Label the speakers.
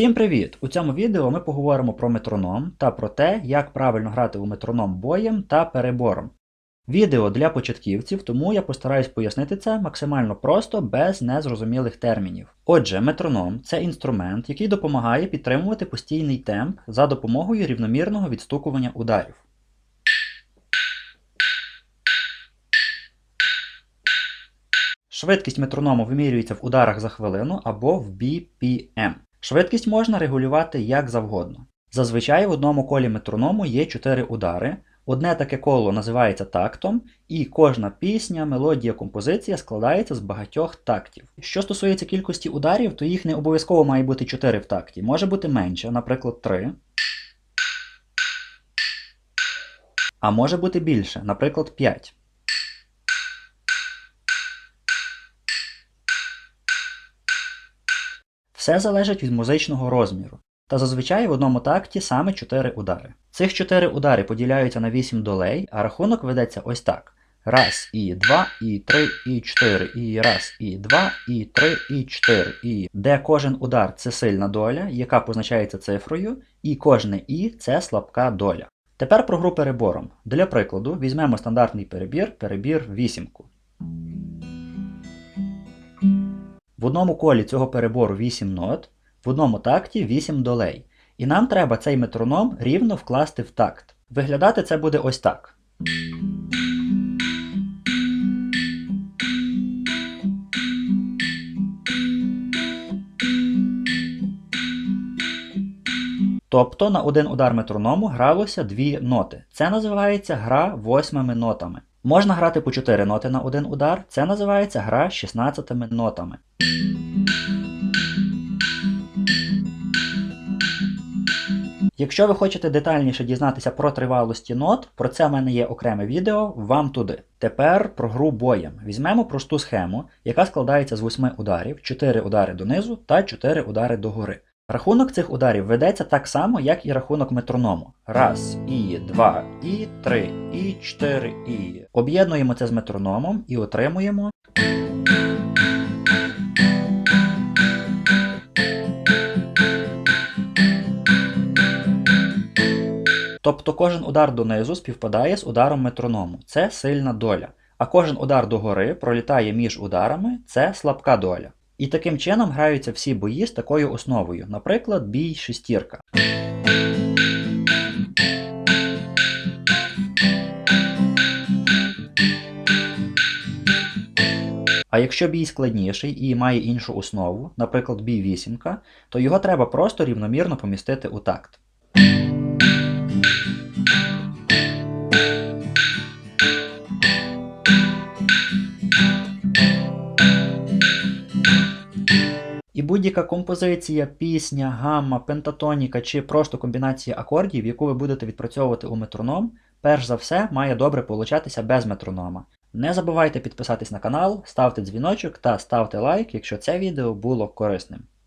Speaker 1: Всім привіт! У цьому відео ми поговоримо про метроном та про те, як правильно грати у метроном боєм та перебором. Відео для початківців, тому я постараюсь пояснити це максимально просто, без незрозумілих термінів. Отже, метроном це інструмент, який допомагає підтримувати постійний темп за допомогою рівномірного відстукування ударів. Швидкість метроному вимірюється в ударах за хвилину або в BPM. Швидкість можна регулювати як завгодно. Зазвичай в одному колі метроному є 4 удари. Одне таке коло називається тактом, і кожна пісня, мелодія, композиція складається з багатьох тактів. Що стосується кількості ударів, то їх не обов'язково має бути 4 в такті, може бути менше, наприклад, 3. А може бути більше, наприклад, 5. Все залежить від музичного розміру. Та зазвичай в одному такті саме 4 удари. Цих 4 удари поділяються на 8 долей, а рахунок ведеться ось так. Раз, і два, і три, і чотири, і раз, і два, і три, і чотири, і де кожен удар це сильна доля, яка позначається цифрою, і кожне і це слабка доля. Тепер про гру перебором. Для прикладу, візьмемо стандартний перебір, перебір вісімку. В одному колі цього перебору 8 нот, в одному такті 8 долей. І нам треба цей метроном рівно вкласти в такт. Виглядати це буде ось так. Тобто на один удар метроному гралося дві ноти. Це називається гра восьмими нотами. Можна грати по 4 ноти на один удар, це називається гра з 16 нотами. Якщо ви хочете детальніше дізнатися про тривалості нот, про це в мене є окреме відео, вам туди. Тепер про гру боєм. Візьмемо просту схему, яка складається з 8 ударів, 4 удари донизу та 4 удари догори. Рахунок цих ударів ведеться так само, як і рахунок метроному. Раз, і, два, і, три, і, чотири, і. Об'єднуємо це з метрономом і отримуємо. Тобто кожен удар донизу співпадає з ударом метроному. Це сильна доля. А кожен удар догори пролітає між ударами це слабка доля. І таким чином граються всі бої з такою основою, наприклад, бій шестірка. А якщо бій складніший і має іншу основу, наприклад, бій вісімка, то його треба просто рівномірно помістити у такт. Будь-яка композиція, пісня, гамма, пентатоніка чи просто комбінація акордів, яку ви будете відпрацьовувати у метроном, перш за все має добре получатися без метронома. Не забувайте підписатись на канал, ставте дзвіночок та ставте лайк, якщо це відео було корисним.